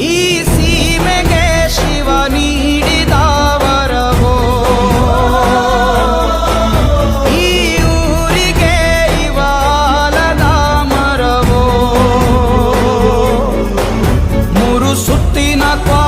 ಈ ಸೀಮೆಗೆ ಶಿವ ನೀಡಿದ ವರವೋ. ಈ ಊರಿಗೆ ಇವಾಲದ ಮರವೋ. ಮೂರು ಸುತ್ತಿನ ಕ್ವಾ